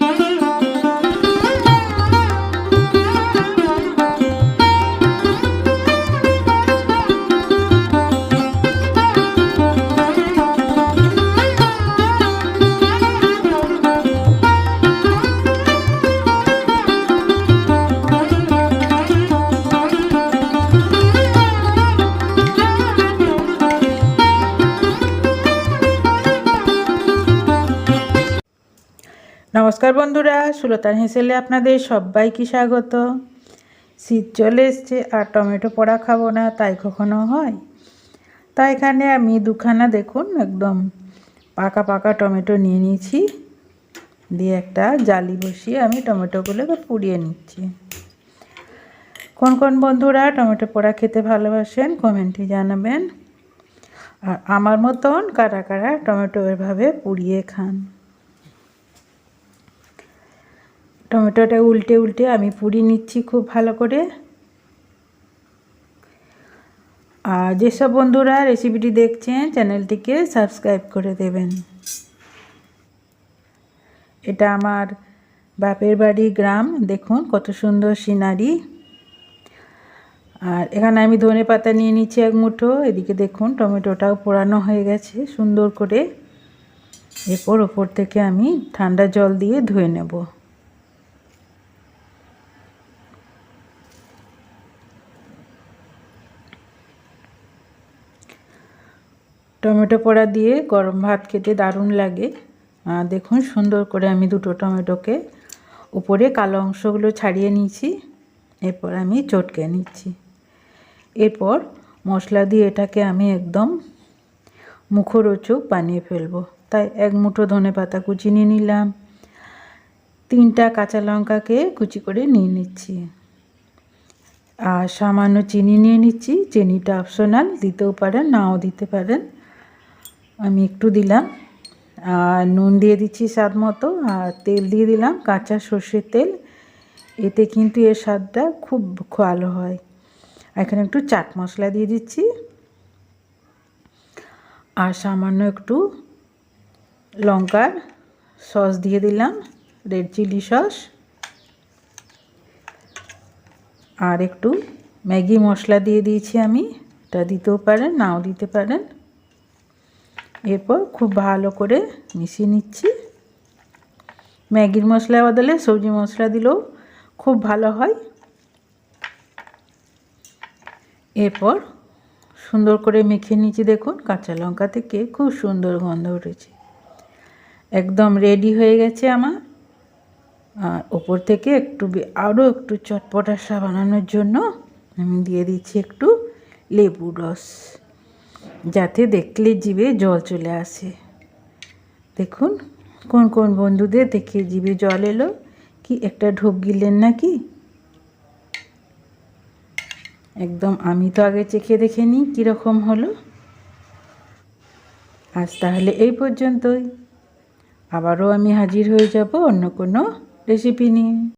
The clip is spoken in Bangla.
Mm-hmm. নমস্কার বন্ধুরা, সুলতান হেসেলে আপনাদের সবাইকে স্বাগত। শীত চলে এসছে, আর টমেটো পোড়া খাব না, তাই কখনো হয়? তাই এখানে আমি দুখানা দেখুন, একদম পাকা পাকা টমেটো নিয়ে নিয়েছি। দিয়ে একটা জালি বসিয়ে আমি টমেটোগুলোকে পুড়িয়ে নিচ্ছি। কোন কোন বন্ধুরা টমেটো পোড়া খেতে ভালোবাসেন কমেন্টে জানাবেন। আর আমার মতন কারা কারা টমেটো এভাবে পুড়িয়ে খান। টমেটোটা উল্টে উল্টে আমি পুড়ি নিচ্ছি খুব ভালো করে। আর যেসব বন্ধুরা রেসিপিটি দেখছেন চ্যানেলটিকে সাবস্ক্রাইব করে দেবেন। এটা আমার বাপের বাড়ি গ্রাম, দেখুন কত সুন্দর সিনারি। আর এখানে আমি ধনে পাতা নিয়ে নিচ্ছি এক মুঠো, এদিকে দেখুন টমেটোটাও পোড়ানো হয়ে গেছে সুন্দর করে। এরপর ওপর থেকে আমি ঠান্ডা জল দিয়ে ধুয়ে নেব। টমেটো পোড়া দিয়ে গরম ভাত খেতে দারুণ লাগে। দেখুন সুন্দর করে আমি দুটো টমেটোকে উপরে কালো অংশগুলো ছাড়িয়ে নিয়েছি, এরপর আমি চটকে নিচ্ছি। এরপর মশলা দিয়ে এটাকে আমি একদম মুখরোচক বানিয়ে ফেলব। তাই এক মুঠো ধনে পাতা কুচি নিয়ে নিলাম, তিনটা কাঁচা লঙ্কাকে কুচি করে নিয়ে নিচ্ছি। আর সামান্য চিনি নিয়ে নিচ্ছি, চিনিটা অপশনাল দিতেও পারেন, নাও দিতে পারেন। আমি একটু দিলাম। আর নুন দিয়ে দিচ্ছি স্বাদ মতো, আর তেল দিয়ে দিলাম কাঁচা সর্ষের তেল। এতে কিন্তু এর স্বাদটা খুব ভালো হয়। এখানে একটু চাট মশলা দিয়ে দিচ্ছি। আর সামান্য একটু লঙ্কার সস দিয়ে দিলাম, রেড চিলি সস। আর একটু ম্যাগি মশলা দিয়ে দিয়েছি আমি। এটা দিতেও পারেন, নাও দিতে পারেন। এরপর খুব ভালো করে মিশিয়ে নিচ্ছি। ম্যাগির মশলা বদলে সবজি মশলা দিলেও খুব ভালো হয়। এরপর সুন্দর করে মেখে নিচ্ছি দেখুন, কাঁচা লঙ্কা থেকে খুব সুন্দর গন্ধ উঠেছে। একদম রেডি হয়ে গেছে আমার। আর ওপর থেকে একটু আরও একটু চটপটাসা বানানোর জন্য আমি দিয়ে দিচ্ছি একটু লেবু রস। যাতে দেখলে জিভে জল চলে আসে। দেখুন, কোন কোন বন্ধুদের দেখে জিভে জল এলো? কি একটা ঢোক গিলেন নাকি? একদম আমি তো আগে চেখে দেখে নিই কীরকম হলো। আজ তাহলে এই পর্যন্তই। আবারও আমি হাজির হয়ে যাব অন্য কোনো রেসিপি নিয়ে।